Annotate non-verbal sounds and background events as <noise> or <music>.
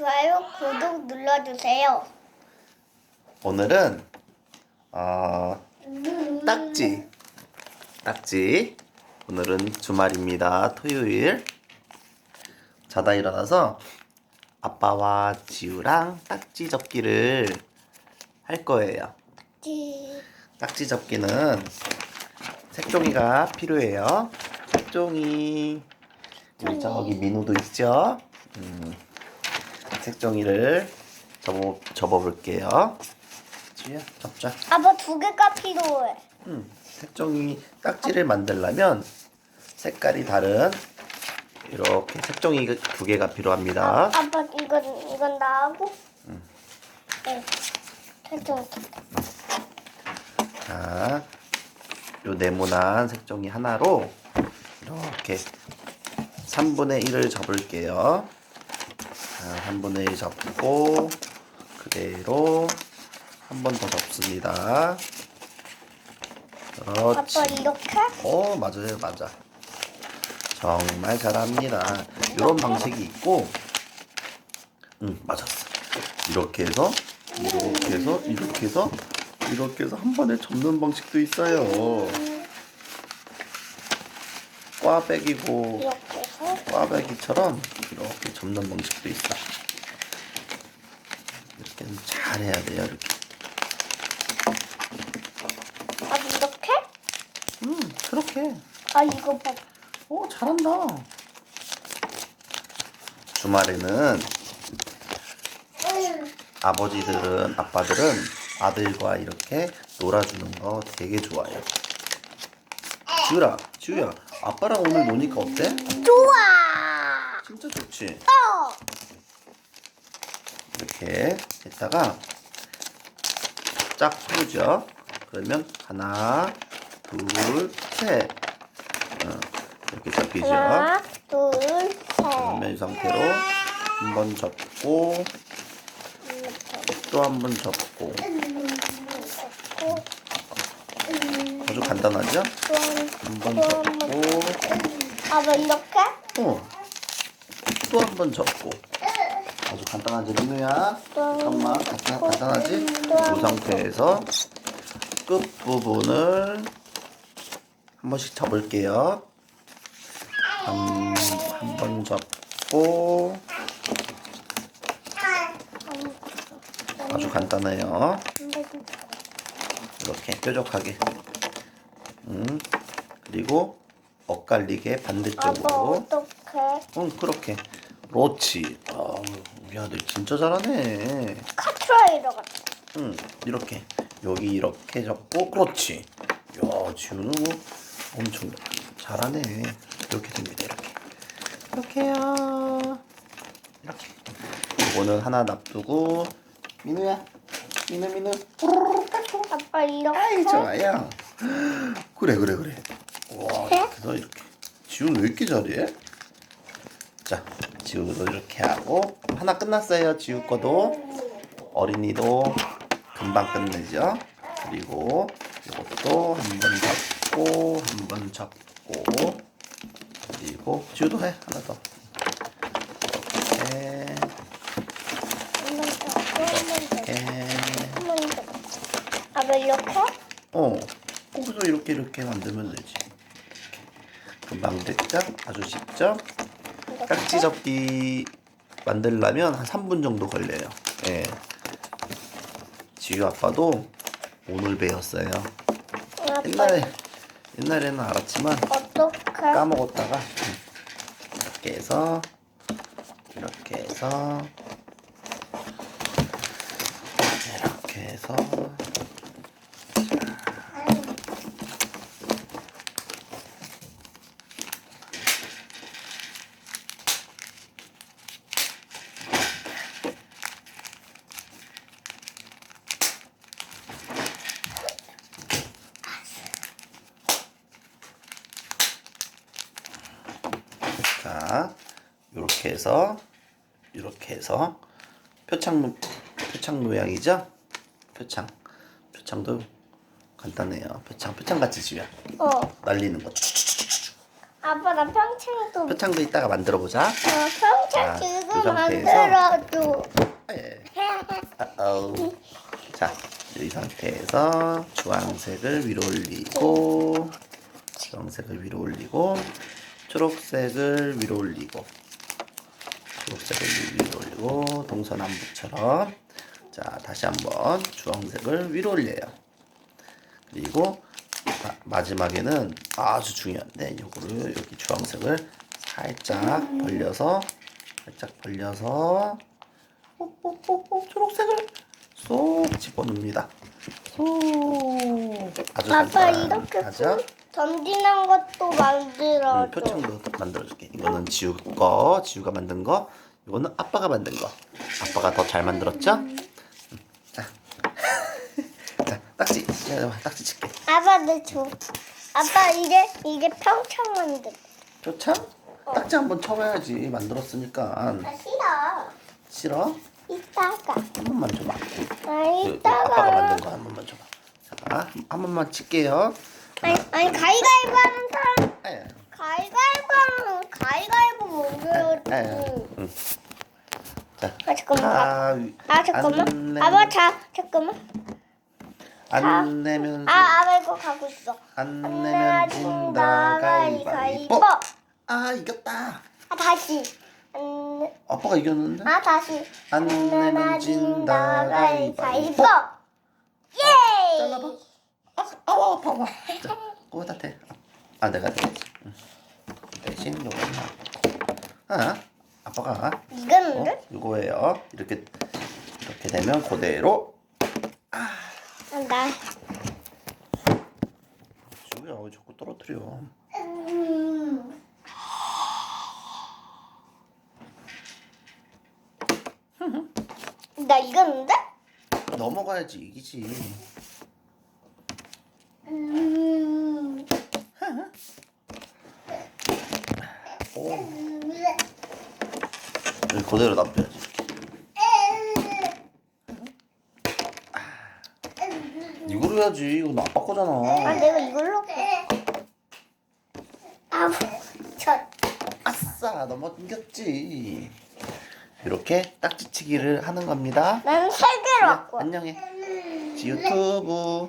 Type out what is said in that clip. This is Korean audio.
좋아요, 구독 눌러주세요. 오늘은 어, 딱지. 딱지. 오늘은 주말입니다. 토요일. 자다 일어나서 아빠와 지우랑 딱지 접기를 할 거예요. 찌. 딱지 접기는 색종이가 필요해요. 색종이. 우리 저기 민우도 있죠? 음, 색종이를 접어, 접어볼게요 지우야 접자 아빠 두 개가 필요해. 음, 색종이 딱지를 만들려면 색깔이 다른 이렇게 색종이 두 개가 필요합니다. 아빠 이건 이건 나하고. 네. 살짝. 자, 요 네모난 색종이 하나로 이렇게 3분의 1을 접을게요. 자, 3분의 1 접고 그대로 한 번더 접습니다. 그렇지. 아빠 이렇게? 어 맞아요 맞아 정말 잘합니다 이런 방식이 있고 응 맞았어 이렇게 해서 이렇게 해서 이렇게 해서 이렇게 해서 한 번에 접는 방식도 있어요 꽈배기고 이렇게. 꽈배기처럼 이렇게 접는 방식도 있어 이렇게 좀 잘해야 돼요 이렇게 아 이렇게? 음 그렇게 아 이거 봐. 오 잘한다. 주말에는 아버지들은 아빠들은 아들과 이렇게 놀아주는 거 되게 좋아요. 지우라, 지우야, 아빠랑 오늘 노니까 어때? 진짜 좋지. 어. 이렇게 했다가 쫙 펴죠. 그러면 하나, 둘, 셋. 어, 이렇게 잡히죠. 하나, 둘, 셋. 그러면 이 상태로 한 번 접고 또 한 번 접고 아주 간단하죠? 한 번 접고 아빠 이렇게? 어. 또 한 번 접고. 아주 간단하지 민우야 잠깐만 간단, 간단하지? 이 상태에서 끝 부분을 한 번씩 접을게요. 한 번 접고. 아주 간단해요. 이렇게 뾰족하게. 음 그리고 엇갈리게 반대쪽으로. 어떻게? 응 그렇게 그렇지. 아 우리 아들 진짜 잘하네. 카트라이더 같아. 응 이렇게. 여기 이렇게 잡고 그렇지. 야 지우는 뭐 엄청 잘하네. 이렇게 됩니다 이렇게. 이렇게요. 이렇게. 이거는 하나 놔두고 민우야. 민우 민우. 아빠 이렇게? 좋아요. 그래 그래 그래. 와 그래서 이렇게. 지우는 왜 이렇게 잘해? 자 지우도 이렇게 하고 하나 끝났어요 지우 거도 어린이도 금방 끝내죠 그리고 이것도 한번 잡고 한번 잡고 그리고 지우도 해 하나 더 이렇게 이렇게. 아빠 이렇게? 어, 거기서 이렇게 이렇게 만들면 되지. 금방 됐죠? 아주 쉽죠? 딱지 접기 만들려면 한 3분 정도 걸려요. 예. 지유 아빠도 오늘 배웠어요. 옛날에 옛날에는 알았지만 어떻게? 까먹었다가 음, 이렇게 해서 이렇게 해서 이렇게 해서 자, 이렇게 해서 이렇게 해서 표창 모- 표창 모양이죠? 표창 표창도 간단해요. 표창 표창 같이 지야 어. 날리는 거. 아빠 나 평창도 표창도 이따가 만들어 보자. 어, 평창 자, 지금 이 상태에서. 만들어줘. 예. 어어. 자, 이 상태에서 주황색을 위로 올리고, 주황색을 위로 올리고, 초록색을 위로 올리고, 초록색을 위로 올리고, 동서남북처럼. 자, 다시 한번 주황색을 위로 올려요. 그리고 마, 마지막에는 아주 중요한데, 요거를 여기 주황색을 살짝 벌려서, 살짝 벌려서, 초록색을 쏙 집어넣습니다. 쏙 아주 아빠 이렇게 간단하죠? 손 던지는 것도 만들어줘. 응, 표창도 만들어줄게. 이거는 지우 거, 지우가 만든 거. 이거는 아빠가 만든 거. 아빠가 더 잘 만들었죠? 응, 자, <laughs> 자 딱지, 야, 딱지 칠게. 아빠 내 줘. 아빠 이게 이게 평창 만들. 표창? 딱지 한번 쳐봐야지. 만들었으니까. 나 싫어. 싫어? 이따가. 한 번만 줘봐. 아 그, 그 아빠가 이따가. 만든 거 한 번만 줘봐. 자, 한 번만 칠게요. 아니 아니 가위가위보 하는 사람. 에. 가위가위보 하는 가위가위보. 에. 응. 자, 아 잠깐만. 아. 아 잠깐만. 안 아빠 자 잠깐만. 안 내면 아 아빠 이거 가고 있어. 안 내면 진다 가위바위보. 아 이겼다. 아 다시. 안 내- 아빠가 이겼는데? 아 다시. 안 내면 진다 가위바위보. 예! 잘라봐. 아, 아우 아파 아파. 자, 그거 다 대. 아 내가 대야지. 응. 대신 요거 하나. 아, 아빠가 어? 이거는데? 이거예요. 이렇게 이렇게 되면 그대로 아, 나. 지우야 왜 자꾸 떨어뜨려. 음. 나 이거는데? 넘어가야지 이기지. 오. 여기 그대로 놔둬야지. 이거로 해야지. 이거 나 아빠 아 거잖아. 내가 이걸로 할게. 아우 저 아싸 넘어졌지. 이렇게 딱지치기를 하는 겁니다. 나는 세 개로 야, 할 거야. 안녕해. 지유튜브.